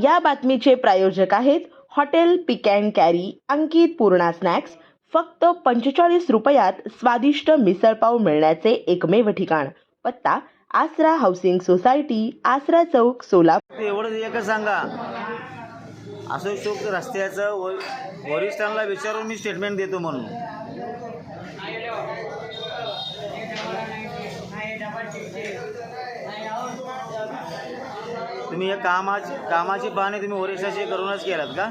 या बातमीचे प्रायोजक आहेत hotel pick and carry Ankit Purna snacks. फक्त पंचेचाळीस रुपयात स्वादिष्ट मिसळपाव मिळण्याचे एकमेव ठिकाण. पत्ता आसरा हाऊसिंग सोसायटी आसरा चौक सोलापूर. एवढं एकच सांगा. असं शोक रस्त्याचं व वरिष्ठांना विचारून मी स्टेटमेंट देतो म्हणून. तुम्ही हे कामाची कामाची पाहणी तुम्ही ओरिसाची करूनच केलात का?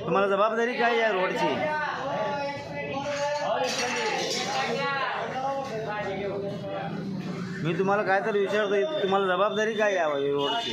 तुम्हाला जबाबदारी काय या रोडची? मी तुम्हाला काय तर विचारतो तुम्हाला जबाबदारी काय यावं या रोडची?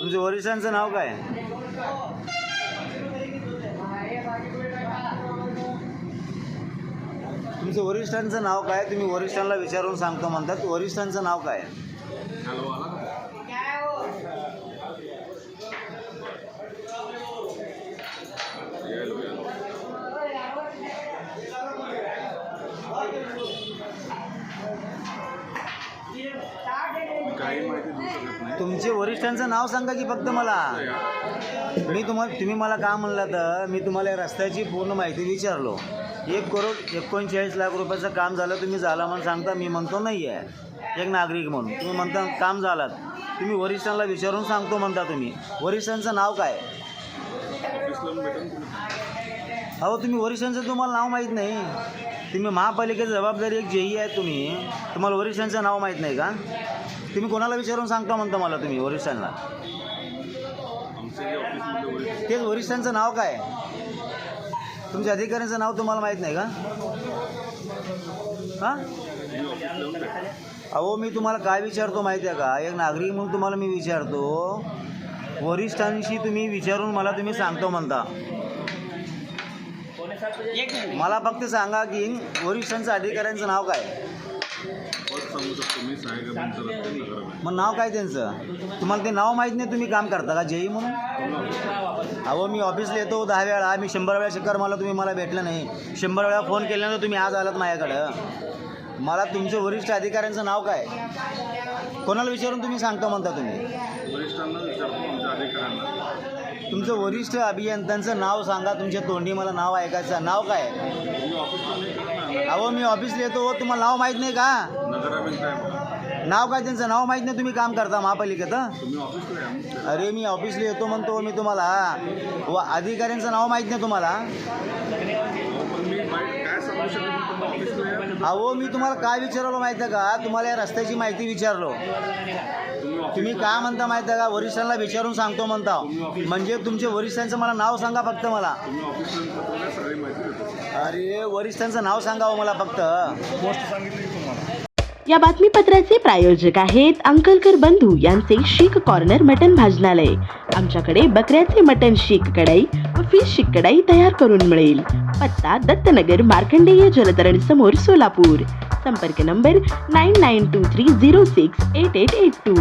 तुमच्या वरिष्ठांचं नाव काय तुमचं वरिष्ठांचं नाव काय? तुम्ही वरिष्ठांना विचारून सांगतो म्हणतात. वरिष्ठांचं नाव काय? तुमचे वरिष्ठांचं नाव सांगा की फक्त मला. मी तुम्हाला तुम्ही मला का म्हणला तर मी तुम्हाला रस्त्याची पूर्ण माहिती विचारलो. एक करोड एकोणचाळीस लाख रुपयाचं काम झालं तुम्ही झाला म्हणून सांगता मी म्हणतो नाही आहे एक नागरिक म्हणून. तुम्ही म्हणता काम झालात तुम्ही वरिष्ठांना विचारून सांगतो म्हणता तुम्ही. वरिष्ठांचं नाव काय? अहो तुम्ही वरिष्ठांचं तुम्हाला नाव माहीत नाही. तुम्ही महापालिकेची जबाबदारी एक जेही आहे तुम्ही. तुम्हाला वरिष्ठांचं नाव माहीत नाही का? तुम्ही कोणाला विचारून सांगता म्हणता मला तुम्ही वरिष्ठांना? तेच वरिष्ठांचं नाव काय? तुमच्या अधिकाऱ्यांचं नाव तुम्हाला माहीत नाही का? हां? अहो मी तुम्हाला काय विचारतो माहिती आहे का? एक नागरिक म्हणून तुम्हाला मी विचारतो. वरिष्ठांशी तुम्ही विचारून मला तुम्ही सांगतो म्हणता. मला फक्त सांगा की वरिष्ठांचं अधिकाऱ्यांचं नाव काय? शकतो मी साहेबांचं मग नाव काय त्यांचं? तुम्हाला ते नाव माहीत नाही तुम्ही काम करता का जेई म्हणून? अहो मी ऑफिसला येतो दहा वेळा मी शंभर वेळा चक्कर मला तुम्ही मला भेटलं नाही. शंभर वेळा फोन केल्यानंतर तुम्ही आज आलात माझ्याकडं. मला तुमच्या वरिष्ठ अधिकाऱ्यांचं नाव काय? कोणाला विचारून तुम्ही सांगता म्हणता तुम्ही? वरिष्ठांना विचारतो आमच्या अधिकाऱ्यांना. तुमचं वरिष्ठ अभियंत्यांचं नाव सांगा तुमच्या तोंडी मला नाव ऐकायचं. नाव काय? अहो मी ऑफिसला येतो हो, तुम्हाला नाव माहीत नाही का? नाव काय त्यांचं? नाव माहीत नाही तुम्ही काम करता महापालिकेत अरे मी ऑफिसला येतो म्हणतो मी तुम्हाला. व अधिकाऱ्यांचं नाव माहीत नाही तुम्हाला पण मी माहिती काय सांगू शकत नाही तुम्ही ऑफिसला या अहो मी तुम्हाला काय विचारलो माहिती आहे का? तुम्हाला या रस्त्याची माहिती विचारलो. तुम्ही काय म्हणता माहिती आहे का? वरिष्ठांना विचारून सांगतो म्हणता. म्हणजे तुमच्या वरिष्ठांचं मला नाव सांगा फक्त मला. अरे वरिष्ठांचं नाव सांगावं मला फक्त. या बातमीपत्राचे प्रायोजक आहेत अंकलकर बंधू यांचे शीख कॉर्नर मटन भाजनालय. आमच्याकडे बकऱ्याचे मटन शीख कढाई व फिश शीख कढाई तयार करून मिळेल. पत्ता दत्तनगर मार्कंडेय जलतरण समोर सोलापूर. संपर्क number nine nine two three zero six eight eight eight two